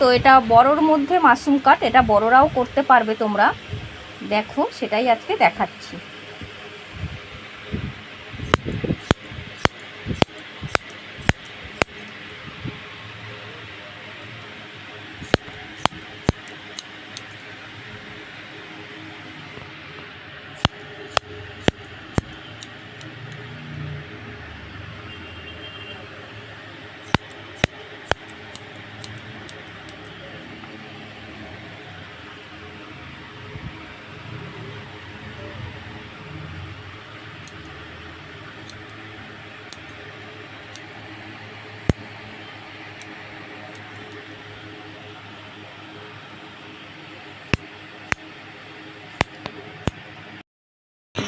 তো এটা বড়র মধ্যে মাশরুম কাট এটা বড়রাও করতে পারবে তোমরা। দেখো, সেটাই আজকে দেখাচ্ছি।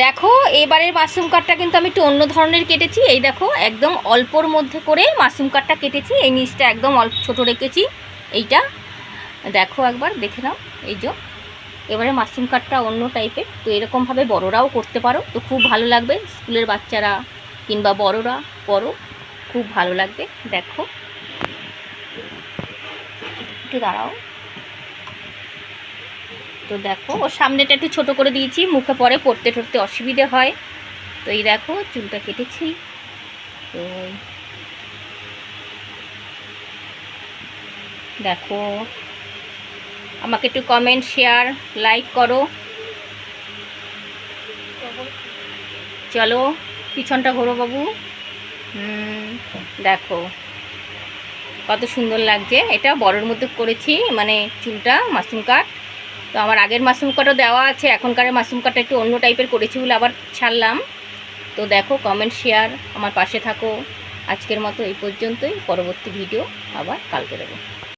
দেখো, এবারের মাশরুম কাটটা কিন্তু আমি একটু অন্য ধরনের কেটেছি। এই দেখো, একদম অল্পর মধ্যে করে মাশরুম কাটটা কেটেছি। এই নিচটা একদম অল্প, ছোটো রেখেছি। এইটা দেখো একবার, দেখে নাও। এই যে, এবারে মাশরুম কাটটা অন্য টাইপের তো এরকমভাবে বড়রাও করতে পারো। তো খুব ভালো লাগবে। স্কুলের বাচ্চারা কিংবা বড়রা করো, খুব ভালো লাগবে। দেখো। একটু দাঁড়াও। তো দেখো ওর সামনেটা একটু ছোট করে দিয়েছি, মুখে পরে পড়তে টরতে অসুবিধে হয়। তো এই দেখো, চুলটা কেটেছি। তো দেখো, আমাকে একটু কমেন্ট শেয়ার লাইক করো। চলো, পিছনটা ঘোরো বাবু। দেখো, কত সুন্দর লাগছে। এটা বড়োর মধ্যে করেছি মানে চুলটা মাশরুম কাট তো আমার আগের মাশরুম কাটা দেওয়া আছে এখনকার মাশরুম কাটা একটু অন্য টাইপের করেছি বলে আবার ছাড়লাম। তো দেখো কমেন্ট শেয়ার আমার পাশে থাকো। আজকের মতো এই পর্যন্তই, পরবর্তী ভিডিও আবার কালকে দেবো।